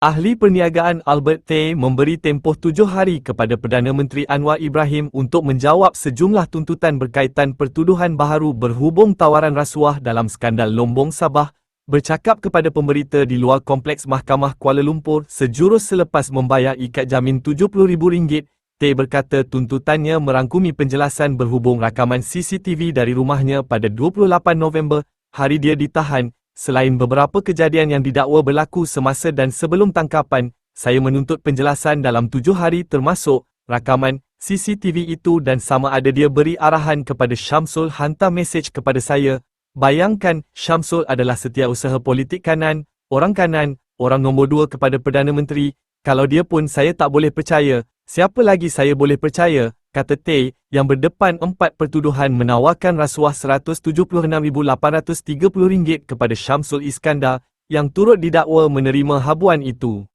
Ahli Perniagaan Albert Tay memberi tempoh tujuh hari kepada Perdana Menteri Anwar Ibrahim untuk menjawab sejumlah tuntutan berkaitan pertuduhan baharu berhubung tawaran rasuah dalam skandal Lombong Sabah, bercakap kepada pemberita di luar Kompleks Mahkamah Kuala Lumpur sejurus selepas membayar ikat jamin RM70,000, Tay berkata tuntutannya merangkumi penjelasan berhubung rakaman CCTV dari rumahnya pada 28 November, hari dia ditahan, Selain beberapa kejadian yang didakwa berlaku semasa dan sebelum tangkapan, saya menuntut penjelasan dalam tujuh hari termasuk rakaman CCTV itu dan sama ada dia beri arahan kepada Syamsul hantar mesej kepada saya. Bayangkan, Syamsul adalah setiausaha politik kanan, orang kanan, orang nombor dua kepada Perdana Menteri. Kalau dia pun saya tak boleh percaya, siapa lagi saya boleh percaya? Kata Tay, yang berdepan empat pertuduhan menawarkan rasuah RM176,830 kepada Syamsul Iskandar, yang turut didakwa menerima habuan itu.